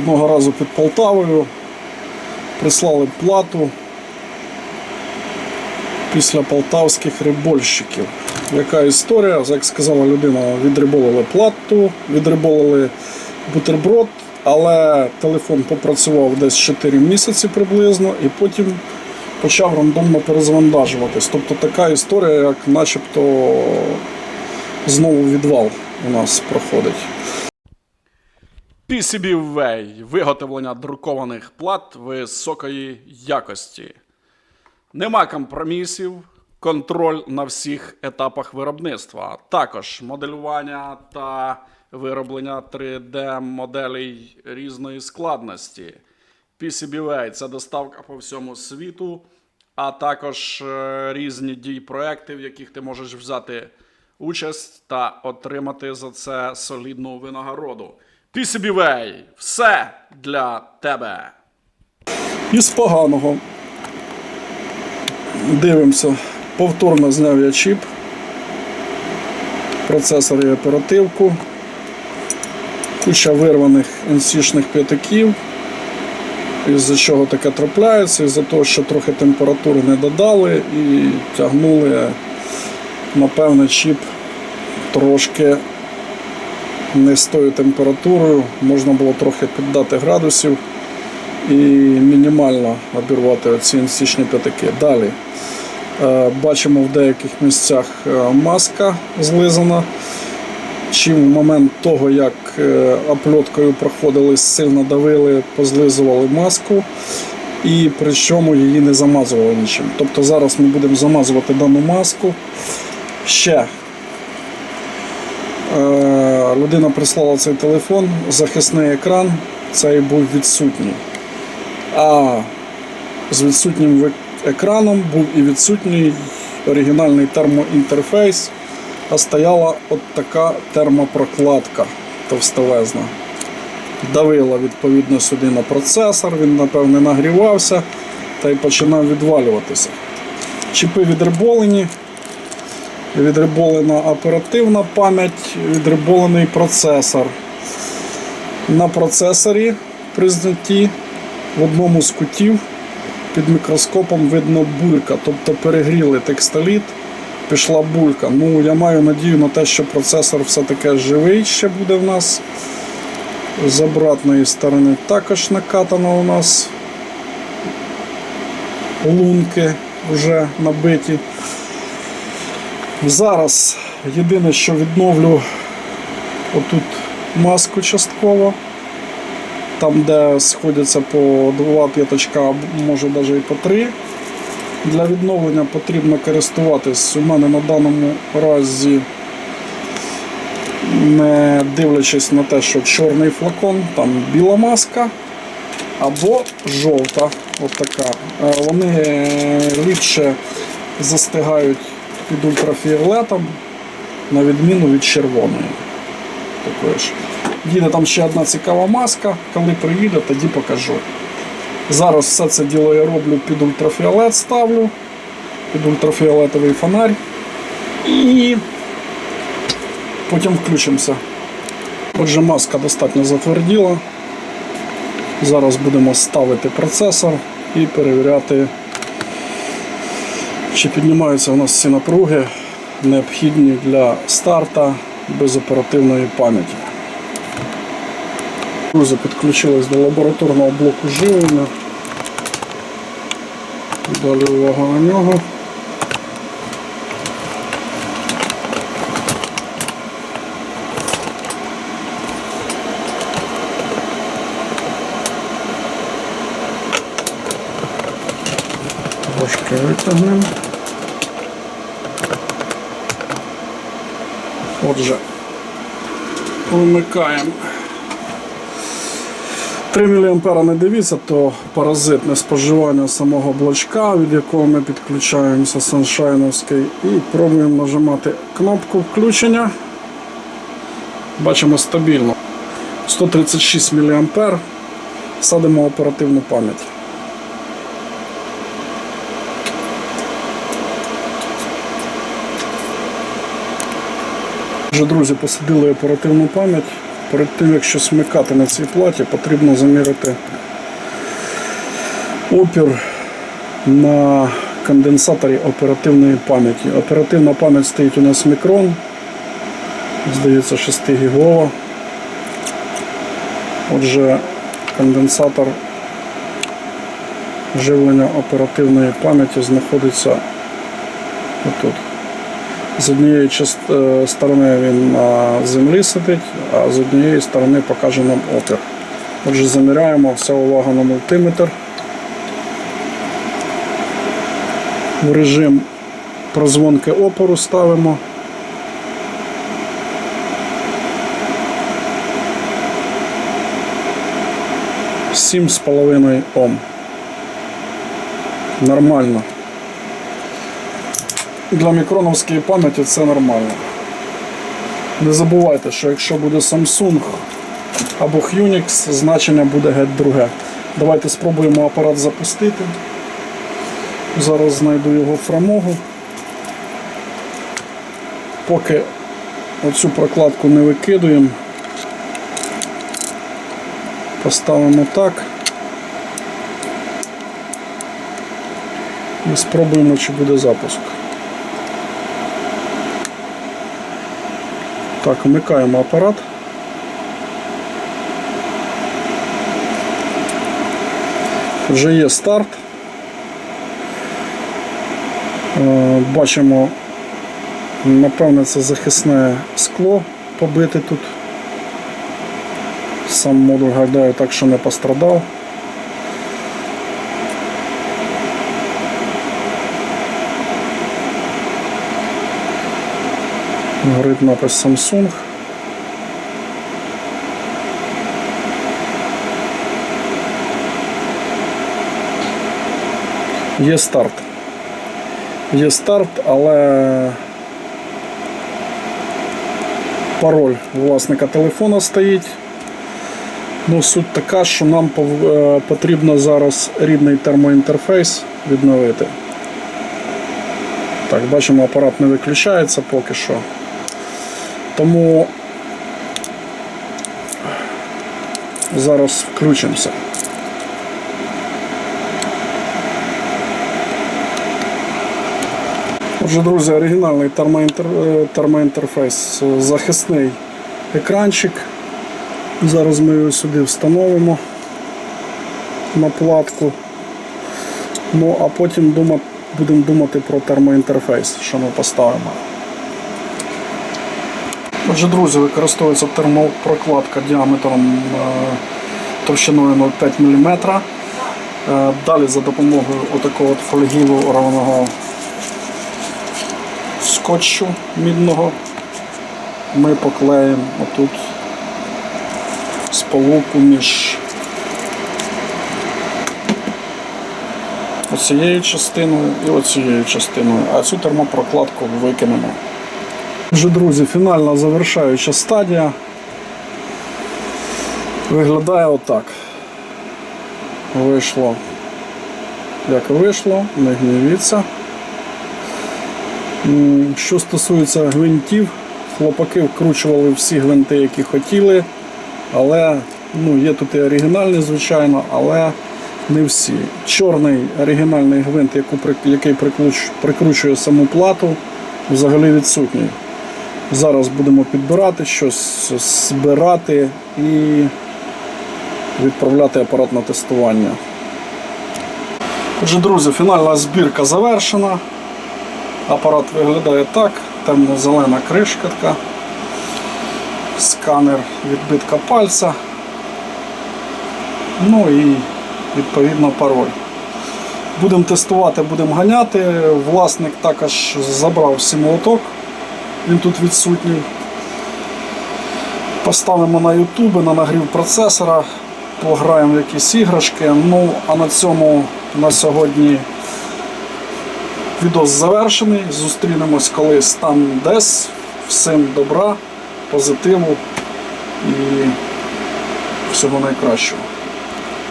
Одного разу під Полтавою прислали плату після полтавських рибольщиків. Яка історія? Як сказала людина, відриболили плату, відриболили бутерброд, але телефон попрацював десь 4 місяці приблизно, і потім почав рандомно перезавантажуватись. Тобто така історія, як начебто знову відвал у нас проходить. PCBWay – виготовлення друкованих плат високої якості. Нема компромісів, контроль на всіх етапах виробництва. Також моделювання та вироблення 3D-моделей різної складності. PCBWay – це доставка по всьому світу, а також е, різні дій проекти, в яких ти можеш взяти участь та отримати за це солідну винагороду. PCBWay – все для тебе. Із поганого. Дивимося. Повторно зняв я чіп, процесор і оперативку, куча вирваних NC-шних п'ятаків. Із-за чого таке трапляється, із-за того, що трохи температури не додали і тягнули, напевне, чіп трошки не з тою температурою. Можна було трохи піддати градусів і мінімально обірвати оці інстичні п'ятаки. Далі е, бачимо в деяких місцях е, маска злизана. Чи в момент того, як е, опльоткою проходили, сильно давили, позлизували маску, і причому її не замазували нічим. Тобто зараз ми будемо замазувати дану маску. Ще людина прислала цей телефон, захисний екран, цей був відсутній. А з відсутнім екраном був і відсутній оригінальний термоінтерфейс, а стояла от така термопрокладка товстелезна. Давила відповідно сюди на процесор, він, напевне, нагрівався та й починав відвалюватися. Чіпи відриболені, відриболена оперативна пам'ять, відриболений процесор. На процесорі при знятті в одному з кутів під мікроскопом видно булька, тобто перегріли текстоліт, пішла булька. Ну, я маю надію на те, що процесор все-таки живий ще буде в нас. З обратної сторони також накатано у нас лунки вже набиті. Зараз єдине, що відновлю отут маску частково там, де сходяться по два п'ятачка, а може навіть і по три. Для відновлення потрібно користуватись. У мене на даному разі, не дивлячись на те, що чорний флакон, там біла маска або жовта. От така. Е, Вони е, ліпше застигають під ультрафіолетом, на відміну від червоної. Такої ж. Їде там ще одна цікава маска. Коли приїде, тоді покажу. Зараз все це діло я роблю під ультрафіолет ставлю, під ультрафіолетовий фонарь. І потім включимося. Отже, маска достатньо затверділа. Зараз будемо ставити процесор і перевіряти, чи піднімаються у нас всі напруги, необхідні для старта без оперативної пам'яті. Друзі, підключились до лабораторного блоку живлення. Далі увага на нього. Трошки витягнемо. Отже, вимикаємо. 3 мА не дивіться, то паразитне споживання самого блочка, від якого ми підключаємося саншайновський, і пробуємо нажимати кнопку включення. Бачимо стабільно. 136 мА. Садимо оперативну пам'ять. Отже, друзі, посадили оперативну пам'ять. перед тим як щось вмикати на цій платі, потрібно заміряти опір на конденсаторі оперативної пам'яті. Оперативна пам'ять стоїть у нас мікрон, здається, 6 гігова. Отже, конденсатор живлення оперативної пам'яті знаходиться отут. З однієї е, сторони він на землі сидить, а з однієї сторони покаже нам опір. Отже, заміряємо вся увага на мультиметр. В режим прозвонки опору ставимо. Сім з половиною Ом. Нормально. Для мікроновської пам'яті це нормально. Не забувайте, що якщо буде Samsung або Unix, значення буде геть друге. Давайте спробуємо апарат запустити. Зараз знайду його фрамогу. Поки оцю прокладку не викидуємо, поставимо так. І спробуємо, чи буде запуск. Так, вмикаємо апарат. Вже є старт. Е, Бачимо, напевне, це захисне скло побите тут. Сам модуль гадаю так, що не пострадав. Горить напис Samsung. Є старт. Є старт, але пароль власника телефона стоїть. Ну, суть така, що нам е, потрібно зараз рідний термоінтерфейс відновити. Так, бачимо, апарат не виключається поки що. Тому зараз включимося. Отже, друзі, оригінальний е, термоінтерфейс, е, захисний екранчик. Зараз ми його сюди встановимо на платку. Ну, а потім дума... будемо думати про термоінтерфейс, що ми поставимо. Отже, друзі, використовується термопрокладка діаметром е, товщиною 0,5 мм. Е, Далі за допомогою отакого от фольгірованого скотчу мідного ми поклеїмо отут сполуку між оцією частиною і оцією частиною, а цю термопрокладку викинемо. Отже, друзі, фінальна завершаюча стадія виглядає отак. Вийшло, як вийшло, не гнівіться. Що стосується гвинтів, хлопаки вкручували всі гвинти, які хотіли, але ну, є тут і оригінальні, звичайно, але не всі. Чорний оригінальний гвинт, який прикручує саму плату, взагалі відсутній. Зараз будемо підбирати щось, збирати і відправляти апарат на тестування. Отже, друзі, фінальна збірка завершена. Апарат виглядає так, темно-зелена кришка така, сканер відбитка пальця, ну і відповідно пароль. Будемо тестувати, будемо ганяти. Власник також забрав сімолоток, він тут відсутній. Поставимо на YouTube, на нагрів процесора, пограємо в якісь іграшки. Ну, а на цьому на сьогодні відос завершений. Зустрінемось колись там десь. Всім добра, позитиву і всього найкращого.